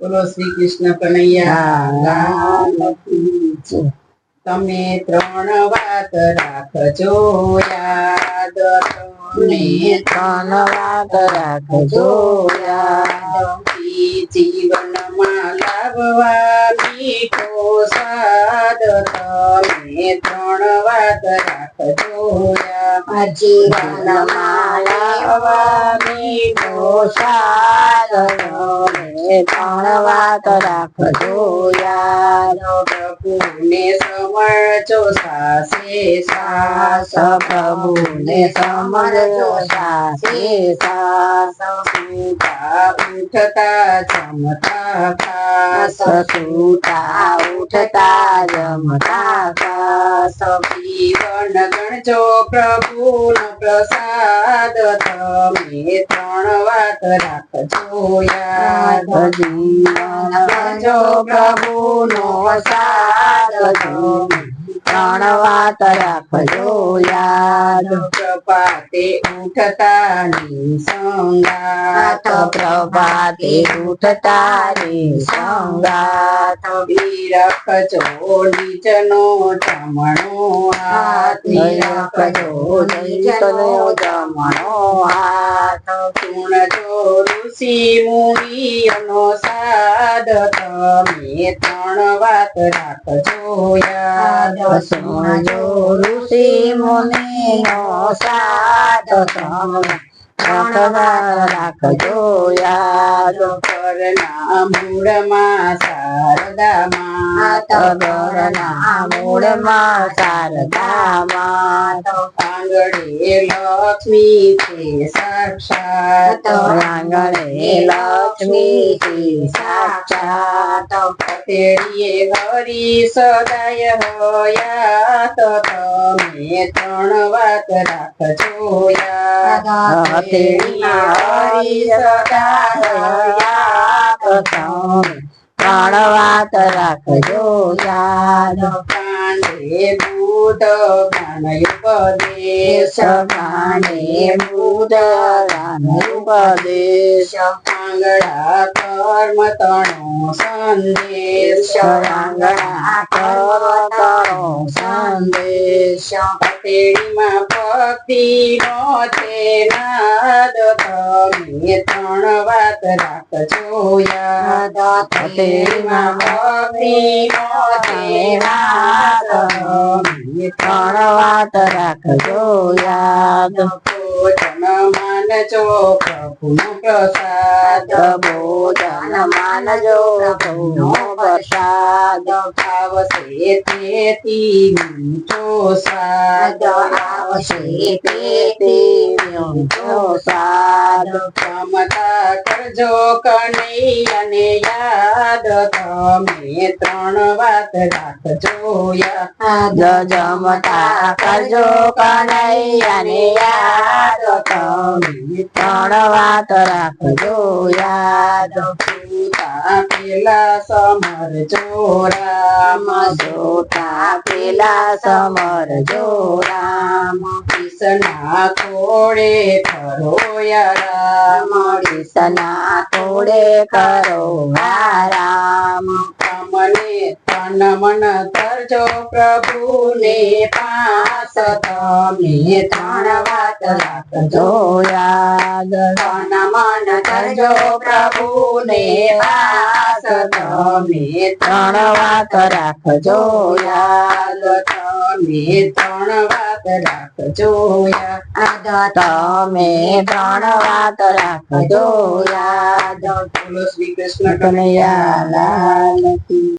બોલો શ્રી કૃષ્ણ કનૈયા. તમે ત્રણ વાત રાખજો યાદ તમે ત્રણ વાત રાખજો યાદ. જીવનમાં લાવવા મીઠો સ્વાદ તમે ત્રણ વાત રાખજો યાદ. જીવનમાં લાવવા મીઠો સ્વાદ તમે ત્રણ વાત રાખજો યાદ પ્રભુને સમરજો સાસે સાસ. પ્રભુને સમરજો સાસે સાસ. ઉઠતા ઉઠતા જમતા ખાસ. સસુતા ઉઠતા જમતા સાસ જીવન ગણજો પ્રભુનો પ્રસાદ તમે ત્રણ વાત રાખજો યાદ. જીવન ગણજો પ્રભુનો સાદ ત્રણ વાત રાખજો યાદ પ્રભાતે ઉઠતા નિસંગાત નાથ પ્રભાતે ઉઠતા સંગાત. રાખજો નીચનો જમણો હાથ. રાખજો નીચનો જમણો હાથ. સુણજો ઋષિ મુનિઓનો સાદ તમે ત્રણ વાત રાખજો, યાદ સુણજો ઋષિ મુનિનો સાદ તમે. ત્રણ વાર રાખજો, યાદ કરના મૂળમાં શારદામાં માત ગરના મૂળમાં શારદામાં આંગળે લક્ષ્મી છે સાક્ષાત આંગણે લક્ષ્મી છે સાક્ષાત તેડીએ હરી સદાય હયાત તમે ત્રણ વાત રાખજો યાદ હથેળીમાં હરી સદાય તો તમે ત્રણ વાત રાખજો યાદ કાંડે બુધ જ્ઞાનયુપદેશ ગાને બુધ ઉપદેશ આંગળા કર્મ તણો સંદેશ આંગણા કર્મ તણો સંદેશ હથેળીમાં ભક્તિ નો છે નાદ તમે ત્રણ વાત રાખજો ત્રણ વાત રાખજો યાદ. ભોજન માનજો પ્રભુનો પ્રસાદ. ભોજન માનજો પ્રભુનો પ્રસાદ. આવશે તેથી મીઠો સ્વાદ તેથી મીઠો સ્વાદ ક્ષમતા કરજો કનૈયાને યાદ તમે ત્રણ વાત રાખજો યાદ જમતા કરજો કનૈયાને યાદ તમે ત્રણ વાત રાખજો યાદ. પેલા સમરજો રામ જોતા પેલા સમરજો રામ કિસના ખોડે ખરો રામ કૃષ્ણા તોડે કરો આરામ તમને તન મન કરજો પ્રભુને પાસ. તમે ત્રણ વાત રાખજો યાદ. તન મન કરજો પ્રભુને પાસ. તમે ત્રણ વાત રાખજો યાદ. તમે ત્રણ વાત રાખજો યાદ તમે ત્રણ વાત રાખજો યાદ શ્રી કૃષ્ણ કનૈયા લાલ